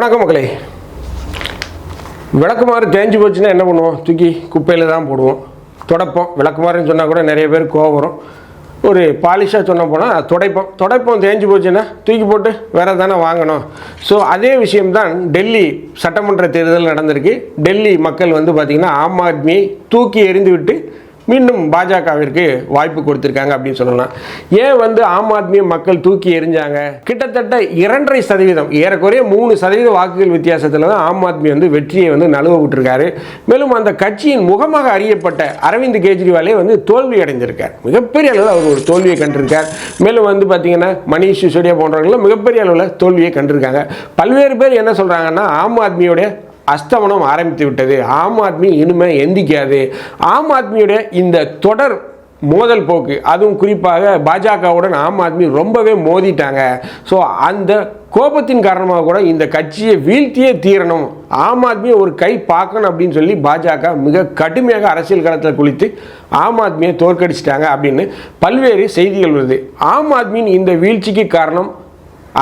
வணக்கம் மக்களே. விளக்குமாறு தேஞ்சு போச்சுன்னா என்ன பண்ணுவோம்? தூக்கி குப்பையில் தான் போடுவோம். துடைப்போம். விளக்குமாறுன்னு சொன்னால் கூட நிறைய பேர் கோவம் வரும். ஒரு பாலிஷாக சொன்ன போனால் துடைப்போம். துடைப்போம் தேஞ்சு போச்சுன்னா தூக்கி போட்டு வேறு தானே வாங்கணும். ஸோ அதே விஷயம்தான் டெல்லி சட்டமன்ற தேர்தல் நடந்திருக்கு. டெல்லி மக்கள் வந்து பார்த்திங்கன்னா ஆம் ஆத்மியை தூக்கி எறிந்து விட்டு மீண்டும் பாஜகவிற்கு வாய்ப்பு கொடுத்துருக்காங்க அப்படின்னு சொல்லலாம். ஏன் வந்து ஆம் ஆத்மியை மக்கள் தூக்கி எறிஞ்சாங்க? கிட்டத்தட்ட இரண்டரை சதவீதம் ஏறக்குறைய மூணு சதவீத வாக்குகள் வித்தியாசத்தில் தான் ஆம் ஆத்மி வந்து வெற்றியை வந்து நழுவ விட்டுருக்காரு. மேலும் அந்த கட்சியின் முகமாக அறியப்பட்ட அரவிந்த் கெஜ்ரிவாலே வந்து தோல்வி அடைந்திருக்கார். மிகப்பெரிய அளவில் அவர் ஒரு தோல்வியை கண்டிருக்கார். மேலும் வந்து பார்த்தீங்கன்னா மணிஷ் சிசோடியா போன்றவர்களும் மிகப்பெரிய அளவில் தோல்வியை கண்டிருக்காங்க. பல்வேறு பேர் என்ன சொல்கிறாங்கன்னா ஆம் ஆத்மியோடைய அஸ்தமனம் ஆரம்பித்து விட்டது. ஆம் ஆத்மி இனிமே எந்திக்காது. ஆம் ஆத்மியுடைய இந்த தொடர் மோதல் போக்கு அதுவும் குறிப்பாக பாஜகவுடன் ஆம் ஆத்மி ரொம்பவே மோதிட்டாங்க. ஸோ அந்த கோபத்தின் காரணமாக கூட இந்த கட்சியை வீழ்த்தியே தீரணும். ஆம் ஆத்மியை ஒரு கை பார்க்கணும் அப்படின்னு சொல்லி பாஜக மிக கடுமையாக அரசியல் களத்தில் குளித்து ஆம் ஆத்மியை தோற்கடிச்சிட்டாங்க அப்படின்னு பல்வேறு செய்திகள் வருது. ஆம் ஆத்மியின் இந்த வீழ்ச்சிக்கு காரணம்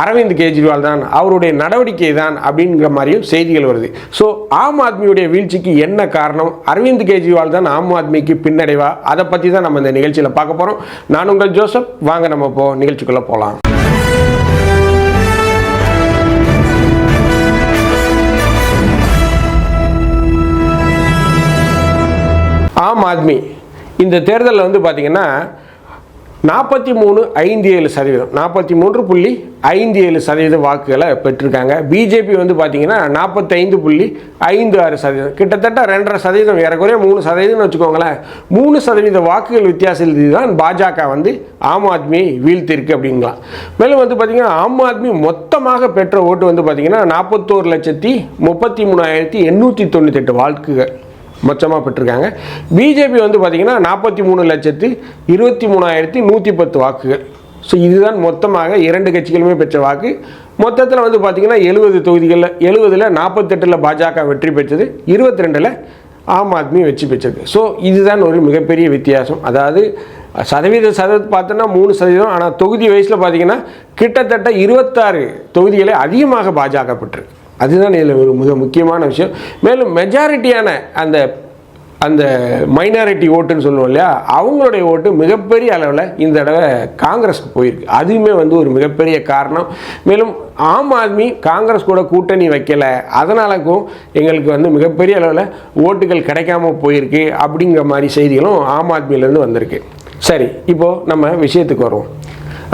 அரவிந்த் கெஜ்ரிவால் தான் அவருடைய நடவடிக்கை தான் அப்படிங்கிற மாதிரியும் செய்திகள் வருது. ஸோ ஆம் ஆத்மியுடைய வீழ்ச்சிக்கு என்ன காரணம்? அரவிந்த் கெஜ்ரிவால் தான் ஆம் ஆத்மிக்கு பின்னடைவா? அதை பற்றி தான் நம்ம இந்த நிகழ்ச்சியில் பார்க்க போகிறோம் நான் உங்கள் ஜோசப். வாங்க நம்ம இப்போ நிகழ்ச்சிக்குள்ளே போகலாம் ஆம் ஆத்மி இந்த தேர்தலில் வந்து பார்த்தீங்கன்னா நாற்பத்தி மூணு ஐந்து ஏழு சதவீதம். நாற்பத்தி மூன்று புள்ளி ஐந்து ஏழு சதவீத வாக்குகளை பெற்றிருக்காங்க. பிஜேபி வந்து பார்த்தீங்கன்னா நாற்பத்தைந்து புள்ளி ஐந்து ஆறு சதவீதம். கிட்டத்தட்ட ரெண்டரை சதவீதம் ஏறக்குறைய மூணு சதவீதம்னு வச்சுக்கோங்களேன். மூணு சதவீத வாக்குகள் வித்தியாசத்தில் தான் பாஜக வந்து ஆம் ஆத்மியை வீழ்த்திருக்கு அப்படிங்களா மேலும் வந்து பார்த்தீங்கன்னா ஆம் ஆத்மி மொத்தமாக பெற்ற ஓட்டு வந்து பார்த்தீங்கன்னா நாற்பத்தோரு லட்சத்தி முப்பத்தி மூணாயிரத்தி எண்ணூற்றி தொண்ணூத்தெட்டு வாக்குகள். மொச்சமாக பெற்றிருக்காங்க. பிஜேபி வந்து பார்த்திங்கன்னா நாற்பத்தி மூணு லட்சத்து இருபத்தி மூணாயிரத்தி நூற்றி பத்து வாக்குகள். ஸோ இதுதான் மொத்தமாக இரண்டு கட்சிகளுமே பெற்ற வாக்கு. மொத்தத்தில் வந்து பார்த்திங்கன்னா எழுபது தொகுதிகளில் எழுபதில் நாற்பத்தெட்டில் பாஜக வெற்றி பெற்றது இருபத்தி ரெண்டில் ஆம் ஆத்மி வெற்றி பெற்றது. ஸோ இதுதான் ஒரு மிகப்பெரிய வித்தியாசம். அதாவது சதவீத சதவீதம் பார்த்தோன்னா மூணு சதவீதம். ஆனால் தொகுதி வயசில் பார்த்திங்கன்னா கிட்டத்தட்ட இருபத்தாறு தொகுதிகளை அதிகமாக பாஜக பெற்றிருக்கு அதுதான் இதில் ஒரு மிக முக்கியமான விஷயம். மேலும் மெஜாரிட்டியான அந்த அந்த மைனாரிட்டி ஓட்டுன்னு சொல்லுவோம் இல்லையா? அவங்களுடைய ஓட்டு மிகப்பெரிய அளவில் இந்த தடவை காங்கிரஸ்க்கு போயிருக்கு. அதுவுமே வந்து ஒரு மிகப்பெரிய காரணம். மேலும் ஆம் ஆத்மி காங்கிரஸ் கூட கூட்டணி வைக்கலை. அதனாலக்கும் எங்களுக்கு வந்து மிகப்பெரிய அளவில் ஓட்டுகள் கிடைக்காம போயிருக்கு அப்படிங்கிற மாதிரி செய்திகளும் ஆம் ஆத்மியிலேருந்து வந்திருக்கு. சரி இப்போது நம்ம விஷயத்துக்கு வருவோம்.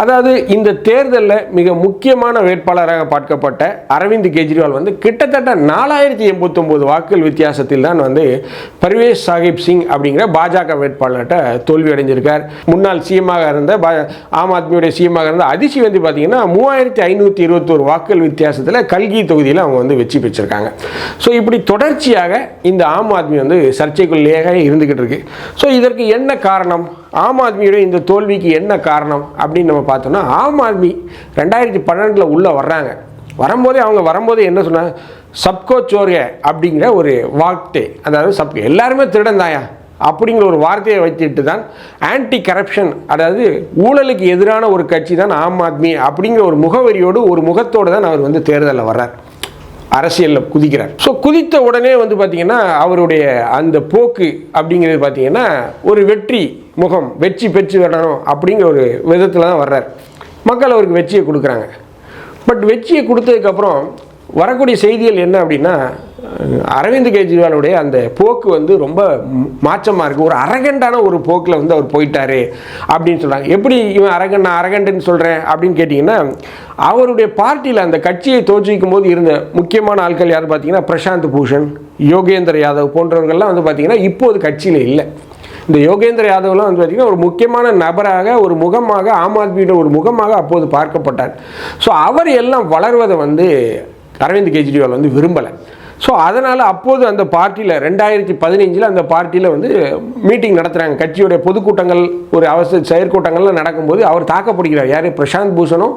அதாவது இந்த தேர்தலில் மிக முக்கியமான வேட்பாளராக பார்க்கப்பட்ட அரவிந்த் கெஜ்ரிவால் வந்து கிட்டத்தட்ட நாலாயிரத்தி எண்பத்தொம்போது வாக்குகள் வித்தியாசத்தில் தான் வந்து பர்வேஷ் சாஹிப் சிங் அப்படிங்கிற பாஜக வேட்பாளர்கிட்ட தோல்வி அடைஞ்சிருக்கார். முன்னாள் சிஎம்மாக இருந்த பா ஆம் ஆத்மியுடைய சிஎம்மாக இருந்த அதிசி வந்து பார்த்தீங்கன்னா மூவாயிரத்தி ஐநூற்றி இருபத்தோரு வாக்குகள் வித்தியாசத்தில் கல்கி தொகுதியில் அவங்க வந்து வெற்றி பெற்றிருக்காங்க. ஸோ இப்படி தொடர்ச்சியாக இந்த ஆம் ஆத்மி வந்து சர்ச்சைக்குள்ளேயே இருந்துக்கிட்டு இருக்கு. ஸோ இதற்கு என்ன காரணம்? ஆம் ஆத்மியுடைய இந்த தோல்விக்கு என்ன காரணம் அப்படின்னு நம்ம பார்த்தோம்னா ஆம் ஆத்மி ரெண்டாயிரத்தி பன்னெண்டில் உள்ளே வர்றாங்க. வரும்போதே அவங்க வரும்போதே என்ன சொன்னாங்க சப்கோ சோர்க அப்படிங்கிற ஒரு வார்த்தை அதாவது சப் எல்லாருமே திருடன் தாயா? அப்படிங்கிற ஒரு வார்த்தையை வச்சுட்டு தான் ஆன்டி கரப்ஷன் அதாவது ஊழலுக்கு எதிரான ஒரு கட்சி தான் ஆம் ஆத்மி அப்படிங்கிற ஒரு முகவரியோடு ஒரு முகத்தோடு தான் அவர் வந்து தேர்தலில் வர்றார். அரசியலில் குதிக்கிறார். ஸோ குதித்த உடனே வந்து பார்த்தீங்கன்னா அவருடைய அந்த போக்கு அப்படிங்கிறது பார்த்தீங்கன்னா ஒரு வெற்றி முகம் வெற்றி பெற்று வரணும் அப்படிங்கிற ஒரு விதத்தில் தான் வர்றார். மக்கள் அவருக்கு வெற்றியை கொடுக்குறாங்க. பட் வெற்றியை கொடுத்ததுக்கப்புறம் வரக்கூடிய செய்திகள் என்ன அப்படின்னா அரவிந்த் கெஜ்ரிவாலுடைய அந்த போக்கு வந்து ரொம்ப மாற்றமாக இருக்குது ஒரு அரகண்டான ஒரு போக்கில் வந்து அவர் போயிட்டாரு அப்படின்னு சொல்கிறாங்க எப்படி இவன் அரகன் நான் அரகண்டுன்னு சொல்கிறேன் அப்படின்னு கேட்டிங்கன்னா அவருடைய பார்ட்டியில் அந்த கட்சியை தோற்றுவிக்கும் போது இருந்த முக்கியமான ஆட்கள் யார் பார்த்தீங்கன்னா பிரசாந்த் பூஷன் யோகேந்திர யாதவ் போன்றவர்கள்லாம் வந்து பார்த்திங்கன்னா இப்போது கட்சியில் இல்லை. இந்த யோகேந்திர யாதவ்லாம் வந்து பார்த்திங்கன்னா ஒரு முக்கியமான நபராக ஒரு முகமாக ஆம் ஆத்மியோட ஒரு முகமாக அப்போது பார்க்கப்பட்டார். ஸோ அவர் எல்லாம் வளர்வதை வந்து அரவிந்த் கெஜ்ரிவால் வந்து விரும்பலை. ஸோ அதனால் அப்போது அந்த பார்ட்டியில் ரெண்டாயிரத்தி பதினஞ்சில் அந்த பார்ட்டியில் வந்து மீட்டிங் நடத்துகிறாங்க கட்சியுடைய பொதுக்கூட்டங்கள் ஒரு அவசர செயற்கூட்டங்கள்லாம் நடக்கும்போது அவர் தாக்கப்படுகிறார் யார்? பிரசாந்த் பூஷனும்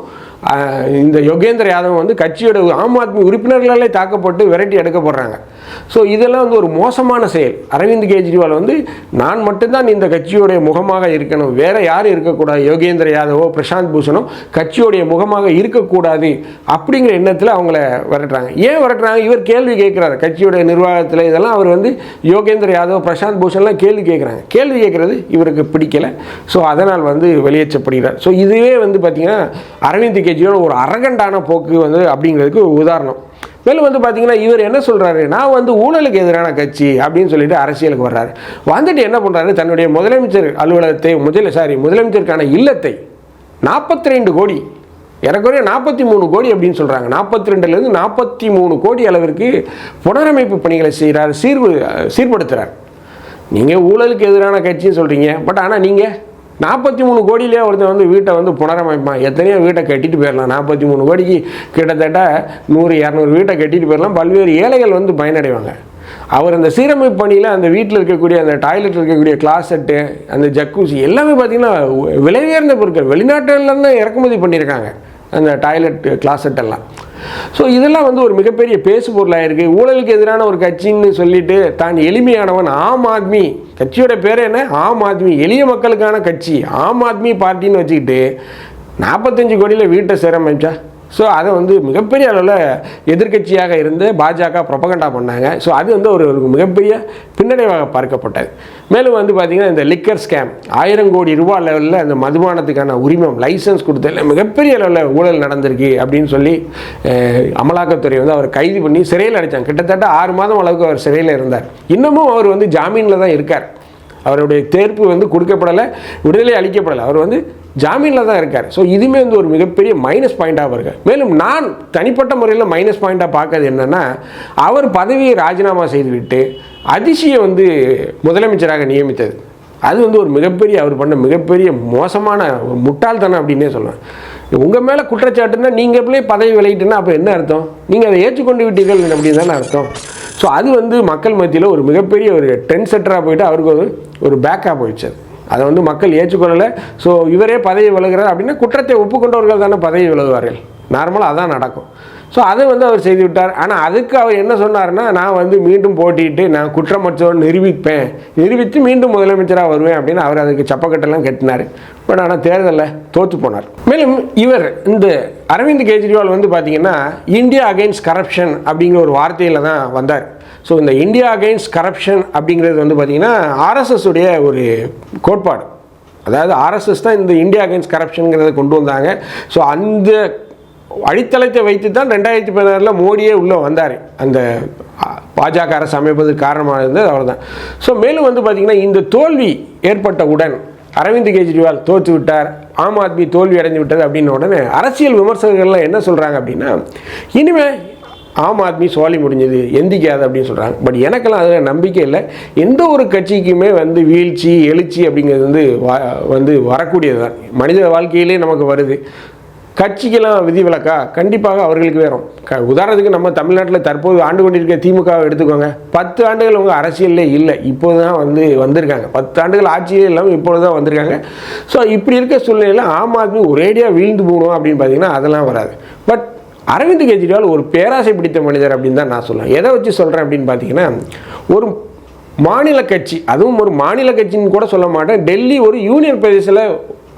இந்த யோகேந்திர யாதவ் வந்து கட்சியோட ஆம் ஆத்மி உறுப்பினர்களாலே தாக்கப்பட்டு விரட்டி எடுக்கப்படுறாங்க. ஸோ இதெல்லாம் வந்து ஒரு மோசமான செயல். அரவிந்த் கெஜ்ரிவால் வந்து நான் மட்டும்தான் இந்த கட்சியுடைய முகமாக இருக்கணும். வேற யாரும் இருக்கக்கூடாது. யோகேந்திர யாதவோ பிரசாந்த் பூஷனோ கட்சியுடைய முகமாக இருக்கக்கூடாது. அப்படிங்கிற எண்ணத்தில் அவங்கள விரட்டுறாங்க. ஏன் விரட்டுறாங்க? இவர் கேள்வி கேட்குறாரு. கட்சியுடைய நிர்வாகத்தில் இதெல்லாம் அவர் வந்து யோகேந்திர யாதவ் பிரசாந்த் பூஷன்லாம் கேள்வி கேட்குறாங்க. கேள்வி கேட்குறது இவருக்கு பிடிக்கலை. ஸோ அதனால் வந்து வெளியேற்றப்படுகிறார். ஸோ இதுவே வந்து பார்த்திங்கன்னா அரவிந்த் கெஜ்ரிவால் ஒரு அரகண்டான போக்கு வந்து அப்படிங்கிறதுக்கு உதாரணம். மேலும் வந்து பார்த்தீங்கன்னா இவர் என்ன சொல்கிறாரு நான் வந்து ஊழலுக்கு எதிரான கட்சி அப்படின்னு சொல்லிட்டு அரசியலுக்கு வர்றாரு. வந்துட்டு என்ன பண்ணுறாரு தன்னுடைய முதலமைச்சர் அலுவலகத்தை முதல சாரி முதலமைச்சருக்கான இல்லத்தை நாற்பத்தி ரெண்டு கோடி ஏறக்குறைய நாற்பத்தி மூணு கோடி அப்படின்னு சொல்கிறாங்க நாற்பத்தி ரெண்டுலேருந்து நாற்பத்தி மூணு கோடி அளவிற்கு புனரமைப்பு பணிகளை செய்கிறார் சீர்வு சீர்படுத்துகிறார் நீங்கள் ஊழலுக்கு எதிரான கட்சின்னு சொல்கிறீங்க பட் ஆனால் நீங்கள் நாற்பத்தி மூணு கோடியிலே ஒருத்தன் வந்து வீட்டை வந்து புனரமைப்பான். எத்தனையோ வீட்டை கட்டிட்டு போயிடலாம். நாற்பத்தி மூணு கோடிக்கு கிட்டத்தட்ட நூறு இரநூறு வீட்டை கட்டிட்டு போயிடலாம். பல்வேறு ஏழைகள் வந்து பயனடைவாங்க. அவர் அந்த சீரமைப்பு பணியில் அந்த வீட்டில் இருக்கக்கூடிய அந்த டாய்லெட் இருக்கக்கூடிய கிளாசெட்டு அந்த ஜக்கூசி எல்லாமே பார்த்தீங்கன்னா விலை உயர்ந்த பொருட்கள். வெளிநாட்டுலேருந்து இறக்குமதி பண்ணியிருக்காங்க. அந்த டாய்லெட் கிளாசெட் எல்லாம். ஸோ இதெல்லாம் வந்து ஒரு மிகப்பெரிய பேசு பொருளாக இருக்குது ஊழலுக்கு எதிரான ஒரு கட்சின்னு சொல்லிட்டு தான் எளிமையானவன் ஆம் ஆத்மி. கட்சியோட பேர் என்ன? ஆம் ஆத்மி. எளிய மக்களுக்கான கட்சி. ஆம் ஆத்மி பார்ட்டின்னு வச்சுக்கிட்டு நாற்பத்தஞ்சு கோடியில் வீட்டை சிரமிச்சா ஸோ அதை வந்து மிகப்பெரிய அளவில் எதிர்க்கட்சியாக இருந்து பாஜக ப்ரொபகண்டா பண்ணாங்க. ஸோ அது வந்து ஒரு மிகப்பெரிய பின்னடைவாக பார்க்கப்பட்டது. மேலும் வந்து பார்த்திங்கன்னா இந்த லிக்கர் ஸ்கேம் ஆயிரம் கோடி ரூபா லெவலில் அந்த மதுபானத்துக்கான உரிமம் லைசன்ஸ் கொடுத்ததில் மிகப்பெரிய அளவில் ஊழல் நடந்திருக்கு அப்படின்னு சொல்லி அமலாக்கத்துறை வந்து அவர் கைது பண்ணி சிறையில் அடைச்சாங்க. கிட்டத்தட்ட ஆறு மாதம் அளவுக்கு அவர் சிறையில் இருந்தார். இன்னமும் அவர் வந்து ஜாமீனில் தான் இருக்கார். அவருடைய தேர்ப்பு வந்து கொடுக்கப்படலை விடுதலை அளிக்கப்படலை. அவர் வந்து ஜாமீனில் தான் இருக்கார். ஸோ இதுவுமே வந்து ஒரு மிகப்பெரிய மைனஸ் பாயிண்ட்டாக இருக்கு மேலும் நான் தனிப்பட்ட முறையில் மைனஸ் பாயிண்ட்டாக பார்க்கறது என்னென்னா அவர் பதவியை ராஜினாமா செய்துவிட்டு அதிசயம் வந்து முதலமைச்சராக நியமித்தது. அது வந்து ஒரு மிகப்பெரிய அவர் பண்ண மிகப்பெரிய மோசமான ஒரு முட்டாள்தனம் அப்படின்னே சொல்லுவேன் உங்கள் மேலே குற்றச்சாட்டுன்னா நீங்கள் எப்படியே பதவி விளையிட்டுன்னா அப்போ என்ன அர்த்தம்? நீங்கள் அதை ஏற்றுக்கொண்டு விட்டீர்கள் அப்படின்னு தானே அர்த்தம். ஸோ அது வந்து மக்கள் மத்தியில் ஒரு மிகப்பெரிய ஒரு டென் செட்டராக போயிட்டு அவருக்கு ஒரு ஒரு பேக்காக போயிடுச்சு. அதை வந்து மக்கள் ஏற்றுக்கொள்ளலை. ஸோ இவரே பதவி விலகிறார் அப்படின்னா குற்றத்தை ஒப்புக்கொண்டவர்கள் தானே பதவி விலகுவார்கள். நார்மலாக அதான் நடக்கும். ஸோ அதை வந்து அவர் செய்து விட்டார். ஆனால் அதுக்கு அவர் என்ன சொன்னார்னா நான் வந்து மீண்டும் போட்டிட்டு நான் குற்றமற்றவன் நிரூபிப்பேன். நிரூபித்து மீண்டும் முதலமைச்சராக வருவேன் அப்படின்னு அவர் அதுக்கு சப்பக்கட்டெல்லாம் கட்டினார். பட் ஆனால் தேர்தலில் தோற்று போனார். மேலும் இவர் இந்த அரவிந்த் கெஜ்ரிவால் வந்து பார்த்திங்கன்னா இந்தியா அகைன்ஸ்ட் கரப்ஷன் அப்படிங்கிற ஒரு வார்த்தையில் தான் வந்தார். ஸோ இந்த இந்தியா அகெயின்ஸ்ட் கரப்ஷன் அப்படிங்கிறது வந்து பார்த்திங்கன்னா ஆர்எஸ்எஸ் உடைய ஒரு கோட்பாடு. அதாவது ஆர்எஸ்எஸ் தான் இந்த இந்தியா அகெயின்ஸ்ட் கரப்ஷனுங்கிறத கொண்டு வந்தாங்க. ஸோ அந்த அடித்தளத்தை வைத்து தான் ரெண்டாயிரத்தி பதினாறில் மோடியே உள்ளே வந்தார். அந்த பாஜக அரசு அமைப்பதற்கு காரணமாக இருந்தது அவர் தான் ஸோ மேலும் வந்து பார்த்திங்கன்னா இந்த தோல்வி ஏற்பட்டவுடன் அரவிந்த் கெஜ்ரிவால் தோற்று விட்டார். ஆம் ஆத்மி தோல்வி அடைந்து விட்டது அப்படின்ன உடனே அரசியல் விமர்சகர்கள்லாம் என்ன சொல்கிறாங்க அப்படின்னா இனிமே ஆம் ஆத்மி சோழி முடிஞ்சது எந்திக்காது அப்படின்னு சொல்கிறாங்க பட் எனக்கெல்லாம் அதில் நம்பிக்கை இல்லை. எந்த ஒரு கட்சிக்குமே வந்து வீழ்ச்சி எழுச்சி அப்படிங்கிறது வந்து வ- வந்து வரக்கூடியது தான் மனித வாழ்க்கையிலே நமக்கு வருது. கட்சிக்கெல்லாம் விதிவிலக்கா கண்டிப்பாக அவர்களுக்கு வேறும் க உதாரணத்துக்கு நம்ம தமிழ்நாட்டில் தற்போது ஆண்டு கொண்டிருக்க திமுகவை எடுத்துக்கோங்க. பத்து ஆண்டுகள் அவங்க அரசியல்லே இல்லை. இப்போது தான் வந்து வந்திருக்காங்க. பத்து ஆண்டுகள் ஆட்சியே இல்லாமல் இப்பொழுது தான் வந்திருக்காங்க. ஸோ இப்படி இருக்க சூழ்நிலையில் ஆம் ஆத்மி ஒரேடியாக வீழ்ந்து போகணும் அப்படின்னு பார்த்தீங்கன்னா அதெல்லாம் வராது. பட் அரவிந்த் கெஜ்ரிவால் ஒரு பேராசை பிடித்த மனிதர் அப்படின்னு தான் நான் சொல்லுவேன் எதை வச்சு சொல்கிறேன் அப்படின்னு பார்த்தீங்கன்னா ஒரு மாநில கட்சி அதுவும் ஒரு மாநில கட்சின்னு கூட சொல்ல மாட்டேன். டெல்லி ஒரு யூனியன் பிரதேசத்தில்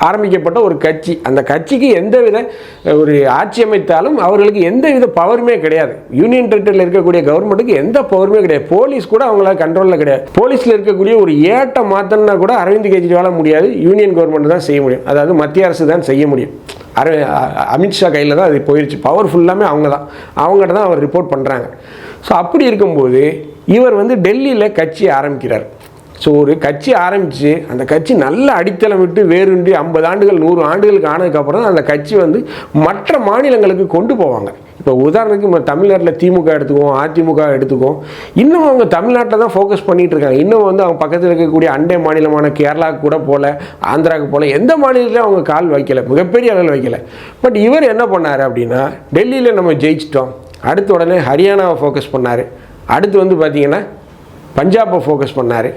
ஆரம்பிக்கப்பட்ட ஒரு கட்சி. அந்த கட்சிக்கு எந்தவித வித ஒரு ஆட்சி அமைத்தாலும் அவர்களுக்கு எந்தவித பவருமே கிடையாது. யூனியன் டெரிட்டரியில் இருக்கக்கூடிய கவர்மெண்ட்டுக்கு எந்த பவருமே கிடையாது. போலீஸ் கூட அவங்கள கண்ட்ரோலில் கிடையாது. போலீஸில் இருக்கக்கூடிய ஒரு ஏட்டை மாற்றணும்னா கூட அரவிந்த் கெஜ்ரிவால முடியாது. யூனியன் கவர்மெண்ட் தான் செய்ய முடியும். அதாவது மத்திய அரசு தான் செய்ய முடியும். அரு அமித்ஷா கையில் தான் அது போயிடுச்சு பவர் ஃபுல்லாமே அவங்க தான் அவங்ககிட்ட தான் அவர் ரிப்போர்ட் பண்ணுறாங்க ஸோ அப்படி இருக்கும்போது இவர் வந்து டெல்லியில் கட்சி ஆரம்பிக்கிறார். ஸோ ஒரு கட்சி ஆரம்பித்து அந்த கட்சி நல்ல அடித்தளம் விட்டு வேறுண்டி ஐம்பது ஆண்டுகள் நூறு ஆண்டுகளுக்கு ஆனதுக்கப்புறம் தான் அந்த கட்சி வந்து மற்ற மாநிலங்களுக்கு கொண்டு போவாங்க. இப்போ உதாரணத்துக்கு நம்ம தமிழ்நாட்டில் திமுக எடுத்துக்குவோம் அதிமுக எடுத்துக்குவோம். இன்னும் அவங்க தமிழ்நாட்டில் தான் ஃபோக்கஸ் பண்ணிகிட்டு இருக்காங்க. இன்னும் வந்து அவங்க பக்கத்தில் இருக்கக்கூடிய அண்டை மாநிலமான கேரளாவுக்கு கூட போகல ஆந்திராவுக்கு போகல எந்த மாநிலத்திலையும் அவங்க கால் வைக்கல மிகப்பெரிய அளவில் வைக்கலை. பட் இவர் என்ன பண்ணார் அப்படின்னா டெல்லியில் நம்ம ஜெயிச்சிட்டோம். அடுத்த உடனே ஹரியானாவை ஃபோக்கஸ் பண்ணார். அடுத்து வந்து பார்த்திங்கன்னா பஞ்சாபை ஃபோக்கஸ் பண்ணார்.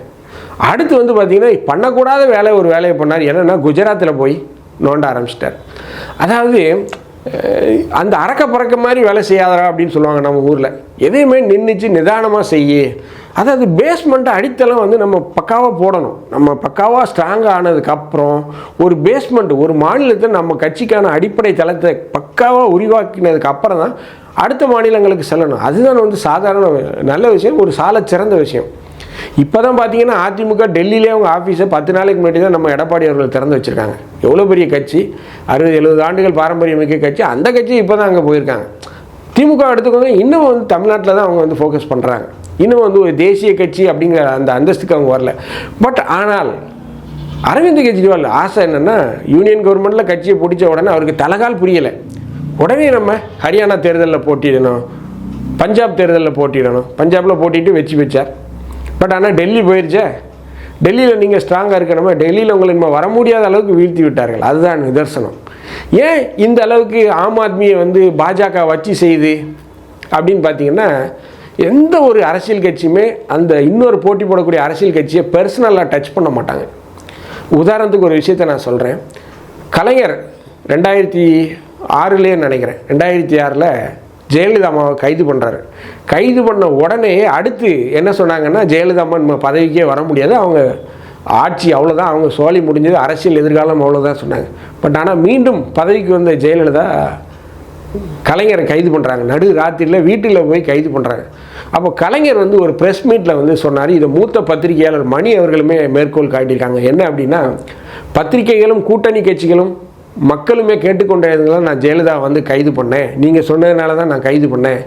அடுத்து வந்து பார்த்திங்கன்னா பண்ணக்கூடாத வேலை ஒரு வேலையை பண்ணார். என்னென்னா குஜராத்தில் போய் நோண்ட ஆரம்பிச்சிட்டார். அதாவது அந்த அறக்க பறக்க மாதிரி வேலை செய்யாதரா அப்படின்னு சொல்லுவாங்க நம்ம ஊரில். எதையுமே நின்றுச்சு நிதானமாக செய்ய அதாவது பேஸ்மெண்ட்டை அடித்தளம் வந்து நம்ம பக்காவாக போடணும். நம்ம பக்காவாக ஸ்ட்ராங்காக ஆனதுக்கப்புறம் ஒரு பேஸ்மெண்ட் ஒரு மாநிலத்தை நம்ம கட்சிக்கான அடிப்படை தளத்தை பக்காவாக உருவாக்கினதுக்கு அப்புறம் தான் அடுத்த மாநிலங்களுக்கு செல்லணும். அதுதான் வந்து சாதாரண நல்ல விஷயம் ஒரு சால சிறந்த விஷயம். இப்போ தான் பார்த்தீங்கன்னா அதிமுக டெல்லியிலே அவங்க ஆஃபீஸை பத்து நாளைக்கு முன்னாடி தான் நம்ம எடப்பாடி அவர்கள் திறந்து வச்சுருக்காங்க. எவ்வளோ பெரிய கட்சி? அறுபது எழுபது ஆண்டுகள் பாரம்பரியமிக்க கட்சி. அந்த கட்சி இப்போ தான் அங்கே போயிருக்காங்க. திமுக எடுத்துக்கோங்க இன்னும் வந்து தமிழ்நாட்டில் தான் அவங்க வந்து ஃபோக்கஸ் பண்ணுறாங்க இன்னும் வந்து ஒரு தேசிய கட்சி அப்படிங்கிற அந்த அந்தஸ்துக்கு அவங்க வரல. பட் ஆனால் அரவிந்த் கெஜ்ரிவால் ஆசை என்னென்னா யூனியன் கவர்மெண்ட்டில் கட்சியை பிடிச்ச உடனே அவருக்கு தலகால் புரியலை. உடனே நம்ம ஹரியானா தேர்தலில் போட்டியிடணும் பஞ்சாப் தேர்தலில் போட்டியிடணும். பஞ்சாபில் போட்டிட்டு வச்சு வச்சார் பட் ஆனால் டெல்லி போயிடுச்சே டெல்லியில் நீங்கள் ஸ்ட்ராங்காக இருக்கணுமே? டெல்லியில் உங்களை நம்ம வர முடியாத அளவுக்கு வீழ்த்தி விட்டார்கள். அதுதான் நிதர்சனம். ஏன் இந்த அளவுக்கு ஆம் ஆத்மியை வந்து பாஜக வச்சு செய்யுது அப்படின்னு பார்த்தீங்கன்னா எந்த ஒரு அரசியல் கட்சியுமே அந்த இன்னொரு போட்டி போடக்கூடிய அரசியல் கட்சியை பர்சனலாக டச் பண்ண மாட்டாங்க. உதாரணத்துக்கு ஒரு விஷயத்தை நான் சொல்கிறேன் கலைஞர் ரெண்டாயிரத்தி ஆறுலேயே நினைக்கிறேன். ரெண்டாயிரத்தி ஆறில் ஜெயலலிதா அம்மாவை கைது பண்ணுறாரு கைது பண்ண உடனே அடுத்து என்ன சொன்னாங்கன்னா ஜெயலலிதா அம்மா நம்ம பதவிக்கே வர முடியாது. அவங்க ஆட்சி அவ்வளோதான் அவங்க சோழி முடிஞ்சது அரசியல் எதிர்காலம் அவ்வளோதான் சொன்னாங்க. பட் ஆனால் மீண்டும் பதவிக்கு வந்த ஜெயலலிதா கலைஞரை கைது பண்ணுறாங்க நடு ராத்திரியில் வீட்டில் போய் கைது பண்ணுறாங்க அப்போ கலைஞர் வந்து ஒரு ப்ரெஸ் மீட்டில் வந்து சொன்னார் இதை மூத்த பத்திரிகையாளர் மணி அவர்களுமே மேற்கோள் காட்டியிருக்காங்க. என்ன அப்படின்னா பத்திரிகைகளும் கூட்டணி கட்சிகளும் மக்களுமே கேட்டுக்கொண்டதுனால நான் ஜெயலலிதா வந்து கைது பண்ணேன். நீங்கள் சொன்னதுனால தான் நான் கைது பண்ணேன்.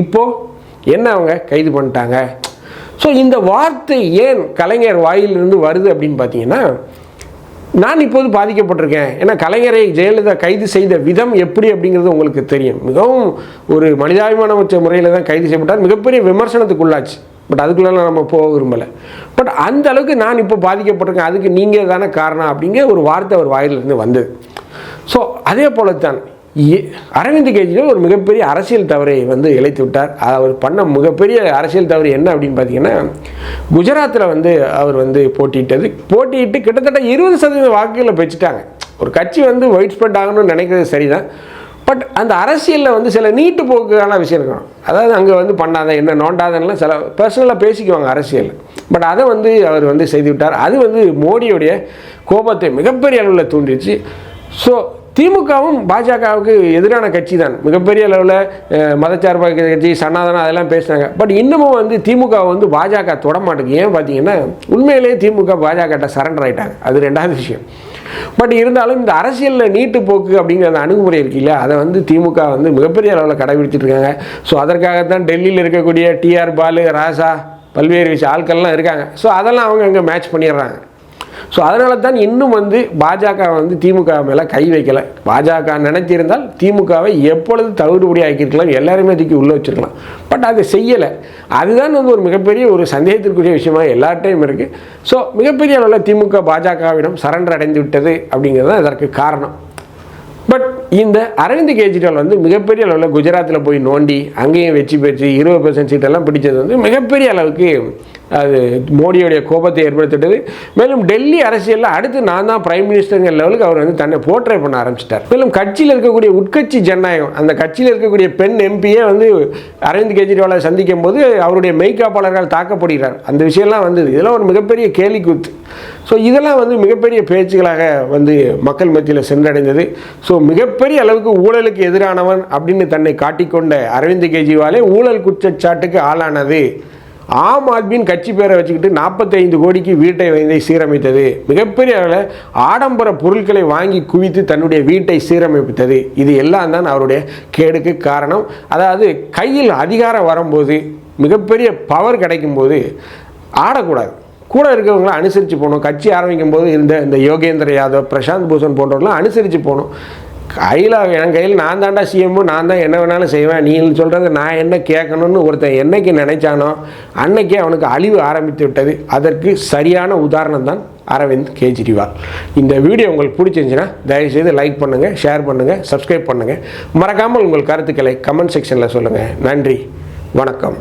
இப்போது என்ன அவங்க கைது பண்ணிட்டாங்க? ஸோ இந்த வார்த்தை ஏன் கலைஞர் வாயிலிருந்து வருது அப்படின்னு பார்த்தீங்கன்னா நான் இப்போது பாதிக்கப்பட்டிருக்கேன். ஏன்னா கலைஞரை ஜெயலலிதா கைது செய்த விதம் எப்படி அப்படிங்கிறது உங்களுக்கு தெரியும். மிகவும் ஒரு மனிதாபிமானமற்ற முறையில் தான் கைது செய்யப்பட்டார். மிகப்பெரிய விமர்சனத்துக்கு உள்ளாச்சு பட் அதுக்குள்ளெல்லாம் நம்ம போக விரும்பலை. பட் அந்த அளவுக்கு நான் இப்போ பாதிக்கப்பட்டிருக்கேன். அதுக்கு நீங்கள் தானே காரணம் அப்படிங்கிற ஒரு வார்த்தை அவர் வாயிலிருந்து வந்தது. ஸோ அதே போல தான் ஏ- அரவிந்த் கெஜ்ரிவால் ஒரு மிகப்பெரிய அரசியல் தவறை வந்து இழைத்து விட்டார். அவர் பண்ண மிகப்பெரிய அரசியல் தவறு என்ன அப்படின்னு பார்த்தீங்கன்னா குஜராத்தில் வந்து அவர் வந்து போட்டியிட்டது. போட்டியிட்டு கிட்டத்தட்ட இருபது சதவீத வாக்குகளை பெற்றுட்டாங்க. ஒரு கட்சி வந்து ஒயிட் ஸ்ப்ரெட் ஆகணும்னு நினைக்கிறது சரிதான். பட் அந்த அரசியலில் வந்து சில நீட்டு போக்குக்கான விஷயம் இருக்கும். அதாவது அங்கே வந்து பண்ணாத என்ன நோண்டாதன்னுலாம் சில பர்சனலாக பேசிக்குவாங்க அரசியல். பட் அதை வந்து அவர் வந்து செய்து விட்டார். அது வந்து மோடியுடைய கோபத்தை மிகப்பெரிய அளவில் தூண்டிச்சு ஸோ திமுகவும் பாஜகவுக்கு எதிரான கட்சி தான் மிகப்பெரிய அளவில் மதச்சார்பாக கட்சி சனாதனம் அதெல்லாம் பேசுனாங்க பட் இன்னமும் வந்து திமுக வந்து பாஜக தொடமாட்டேங்க ஏன் பார்த்தீங்கன்னா உண்மையிலேயே திமுக பாஜகட்ட சரண்டர் ஆயிட்டாங்க. அது ரெண்டாவது விஷயம். பட் இருந்தாலும் இந்த அரசியலில் நீட்டு போக்கு அப்படிங்கிற அந்த அணுகுமுறை இருக்குல்ல அதை வந்து திமுக வந்து மிகப்பெரிய அளவில் கடைபிடிச்சிட்டு இருக்காங்க. ஸோ அதற்காகத்தான் டெல்லியில் இருக்கக்கூடிய டிஆர் பாலு ராசா பல்வேறு விஷய ஆட்கள்லாம் இருக்காங்க. ஸோ அதெல்லாம் அவங்க அங்கே மேட்ச் பண்ணிடுறாங்க. ஸோ அதனால தான் இன்னும் வந்து பாஜக வந்து திமுக மேலே கை வைக்கலை. பாஜக நினைத்திருந்தால் திமுகவை எப்பொழுது தவிடுபடி ஆக்கியிருக்கலாம் எல்லாருமே தூக்கி உள்ளே வச்சிருக்கலாம். பட் அதை செய்யலை. அதுதான் வந்து ஒரு மிகப்பெரிய ஒரு சந்தேகத்திற்குரிய விஷயமா எல்லார்ட்டையும் இருக்குது ஸோ மிகப்பெரிய அளவில் திமுக பாஜகவிடம் சரண்டர் அடைந்து விட்டது அப்படிங்கிறது தான் இதற்கு காரணம். பட் இந்த அரவிந்த் கெஜ்ரிவால் வந்து மிகப்பெரிய அளவில் குஜராத்தில் போய் நோண்டி அங்கேயும் வெற்றி பெற்று இருபது பர்சன்ட் சீட்டெல்லாம் பிடிச்சது வந்து மிகப்பெரிய அளவுக்கு அது மோடியுடைய கோபத்தை ஏற்படுத்திட்டது மேலும் டெல்லி அரசியலில் அடுத்து நான் தான் பிரைம் மினிஸ்டருங்கிற லெவலுக்கு அவர் வந்து தன்னை போர்ட்ரே பண்ண ஆரம்பிச்சிட்டார். மேலும் கட்சியில் இருக்கக்கூடிய உட்கட்சி ஜனநாயகம் அந்த கட்சியில் இருக்கக்கூடிய பெண் எம்பியே வந்து அரவிந்த் கெஜ்ரிவாலை சந்திக்கும் போது அவருடைய மெய்காப்பாளர்கள் தாக்கப்படுகிறார். அந்த விஷயம்லாம் வந்தது. இதெல்லாம் ஒரு மிகப்பெரிய கேலி கூத்து. ஸோ இதெல்லாம் வந்து மிகப்பெரிய பேச்சுகளாக வந்து மக்கள் மத்தியில் சென்றடைந்தது. ஸோ மிகப்பெரிய அளவுக்கு ஊழலுக்கு எதிரானவன் அப்படின்னு தன்னை காட்டிக்கொண்ட அரவிந்த் கெஜ்ரிவாலே ஊழல் குற்றச்சாட்டுக்கு ஆளானது. ஆம் ஆத்மியின் கட்சி பேரை வச்சுக்கிட்டு நாற்பத்தைந்து கோடிக்கு வீட்டை வைந்தை சீரமைத்தது. மிகப்பெரிய அளவில் ஆடம்பர பொருட்களை வாங்கி குவித்து தன்னுடைய வீட்டை சீரமைத்தது. இது எல்லாம் தான் அவருடைய கேடுக்கு காரணம். அதாவது கையில் அதிகாரம் வரும்போது மிகப்பெரிய பவர் கிடைக்கும்போது ஆடக்கூடாது. கூட இருக்கிறவங்கள அனுசரித்து போகணும். கட்சி ஆரம்பிக்கும் போது இருந்த இந்த யோகேந்திர யாதவ் பிரசாந்த் பூஷன் போன்றவர்களாம் அனுசரித்து போகணும். கையில் என் கையில் நான் தாண்டா சிஎம்மு நான் தான் என்ன வேணாலும் செய்வேன். நீ சொல்கிறது நான் என்ன கேட்கணும்னு ஒருத்தன் என்னைக்கு நினைச்சானோ அன்னைக்கே அவனுக்கு அழிவு ஆரம்பித்து விட்டது. அதற்கு சரியான உதாரணம் தான் அரவிந்த் கெஜ்ரிவால். இந்த வீடியோ உங்களுக்கு பிடிச்சிருந்துச்சுன்னா தயவுசெய்து லைக் பண்ணுங்கள் ஷேர் பண்ணுங்கள் சப்ஸ்கிரைப் பண்ணுங்கள் மறக்காமல் உங்கள் கருத்துக்களை கமெண்ட் செக்ஷனில் சொல்லுங்கள் நன்றி வணக்கம்.